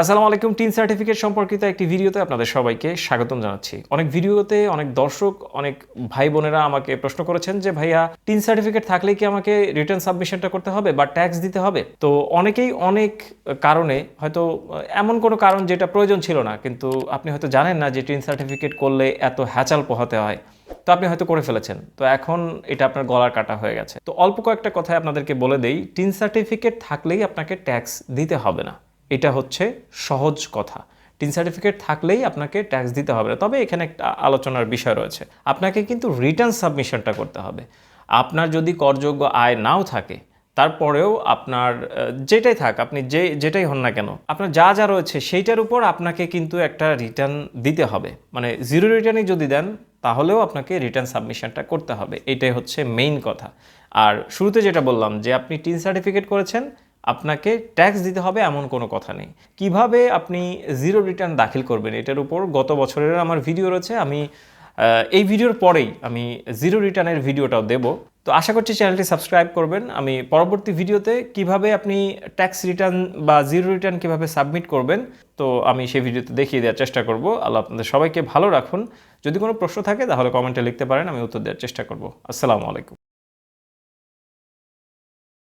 আসসালামু আলাইকুম, tin certificate সম্পর্কিত একটি ভিডিওতে আপনাদের সবাইকে স্বাগতম জানাচ্ছি। অনেক ভিডিওতে অনেক দর্শক, অনেক ভাই বোনেরা আমাকে প্রশ্ন করেছেন যে, ভাইয়া, টিন সার্টিফিকেট থাকলে কি আমাকে রিটার্ন সাবমিশনটা করতে হবে বা ট্যাক্স দিতে হবে? তো অনেকেই অনেক কারণে হয়তো, এমন কোনো কারণ যেটা প্রয়োজন ছিল না, কিন্তু আপনি হয়তো জানেন না যে, টিন সার্টিফিকেট করলে এত হ্যাচাল পোহাতে হয়। তো আপনি হয়তো করে ফেলেছেন। তো এখন এটা আপনার গলার কাটা হয়ে গেছে। তো অল্প কয়েকটা কথায় আপনাদেরকে বলে দেই, টিন সার্টিফিকেট থাকলেই আপনাকে ট্যাক্স দিতে হবে না। এটা হচ্ছে সহজ কথা। টিন সার্টিফিকেট থাকলেই আপনাকে ট্যাক্স দিতে হবে না। তবে এখানে একটা আলোচনার বিষয় রয়েছে। আপনাকে কিন্তু রিটার্ন সাবমিশনটা করতে হবে। আপনার যদি করযোগ্য আয় নাও থাকে, তারপরেও আপনার যেটাই থাক, আপনি যে, যেটাই হন না কেন, আপনার যা যা রয়েছে সেইটার উপর আপনাকে কিন্তু একটা রিটার্ন দিতে হবে। মানে জিরো রিটার্নই যদি দেন, তাহলেও আপনাকে রিটার্ন সাবমিশনটা করতে হবে। এটাই হচ্ছে মেইন কথা। আর শুরুতে যেটা বললাম যে, আপনি টিন সার্টিফিকেট করেছেন আপনাকে ট্যাক্স দিতে হবে এমন কোনো কথা নেই। কীভাবে আপনি জিরো রিটার্ন দাখিল করবেন এটার উপর? গত বছরের আমার ভিডিও রয়েছে, আমি এই ভিডিওর পরেই আমি জিরো রিটার্নের ভিডিওটাও দেব। তো আশা করছি চ্যানেলটি সাবস্ক্রাইব করবেন। আমি পরবর্তী ভিডিওতে কীভাবে আপনি ট্যাক্স রিটার্ন বা জিরো রিটার্ন কীভাবে সাবমিট করবেন, তো আমি সেই ভিডিওতে দেখিয়ে দেওয়ার চেষ্টা করব। আল্লাহ আপনাদের সবাইকে ভালো রাখুন। যদি কোনো প্রশ্ন থাকে, তাহলে কমেন্টে লিখতে পারেন, আমি উত্তর দেওয়ার চেষ্টা করব। আসসালামু আলাইকুম।